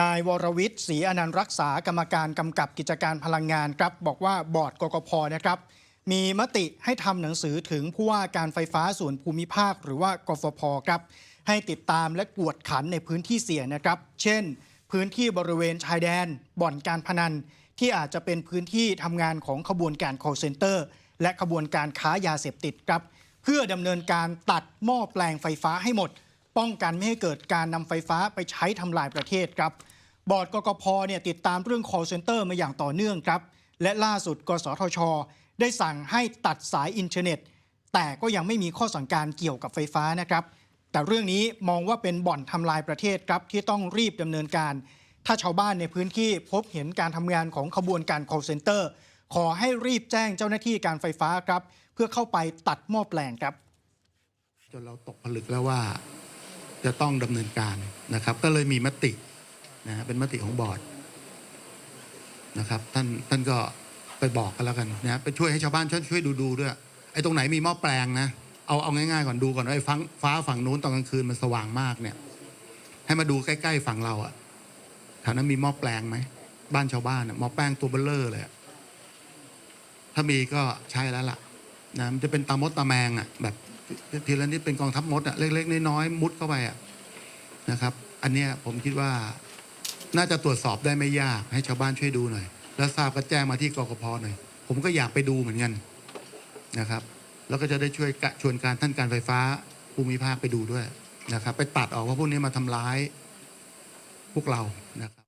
นายวรวิทย์ศรีอนันต์รักษากรรมการกำกับกิจการพลังงานครับ บอกว่าบอร์ดกกพนะครับมีมติให้ทำหนังสือถึงผู้ว่าการไฟฟ้าส่วนภูมิภาค หรือว่ากฟพครับ ให้ติดตามและกวดขันในพื้นที่เสี่ยงนะครับ เช่น พื้นที่บริเวณชายแดน บ่อนการพนัน ที่อาจจะเป็นพื้นที่ทำงานของขบวนการ call center และขบวนการค้ายาเสพติดครับ เพื่อดำเนินการตัดหม้อแปลงไฟฟ้าให้หมด ป้องกันไม่ให้เกิดการนำไฟฟ้าไปใช้ทำลายประเทศครับ บอร์ดกกพเนี่ยติดตามเรื่อง call center มาอย่างต่อเนื่องครับ และล่าสุด กสทช ได้สั่งให้ตัดสายอินเทอร์เน็ต แต่ก็ยังไม่มีข้อสั่งการเกี่ยวกับไฟฟ้านะครับ แต่เรื่องนี้มองว่าเป็นบ่อนทำลายประเทศครับที่ต้องรีบดำเนินการ ถ้าชาวบ้านในพื้นที่พบเห็นการทำงานของขบวนการ call center ขอให้รีบแจ้งเจ้าหน้าที่การไฟฟ้าครับ เพื่อเข้าไปตัดหม้อแปลงครับ จนเราตกผลึกแล้วว่า จะต้องดำเนินการนะครับ ก็เลยมีมตินะฮะเป็นมติของบอร์ดนะครับท่านท่านก็ไปบอกกันแล้วกันนะไปช่วยให้ชาวบ้านช่วยช่วยดูดูด้วยไอ้ตรงไหนมีหม้อแปลงนะเอาเอาง่ายๆก่อนดูก่อนว่าไอ้ฟังฟ้าฝั่งนู้นตอนกลางคืนมันสว่างมากเนี่ย ให้มาดูใกล้ๆฝั่งเราอะแถวนั้นมีหม้อแปลงไหมบ้านชาวบ้านอะหม้อแปลงตัวเบลเลอร์เลยถ้ามีก็ใช่แล้วล่ะนะมันจะเป็นตามดตาแมงอะแบบ ทีละนิดเป็นกองทัพมดอะเล็กๆน้อยๆมุดเข้าไปอะนะครับ อันเนี้ยผมคิดว่าน่าจะตรวจสอบได้ไม่ยากให้ชาวบ้านช่วยดูหน่อย แล้วทราบก็แจ้งมาที่กกพหน่อย ผมก็อยากไปดูเหมือนกันนะครับ แล้วก็จะได้ช่วยกะชวนการท่านการไฟฟ้าภูมิภาคไปดูด้วยนะครับ ไปตัดออกว่าพวกนี้มาทำร้ายพวกเรานะครับ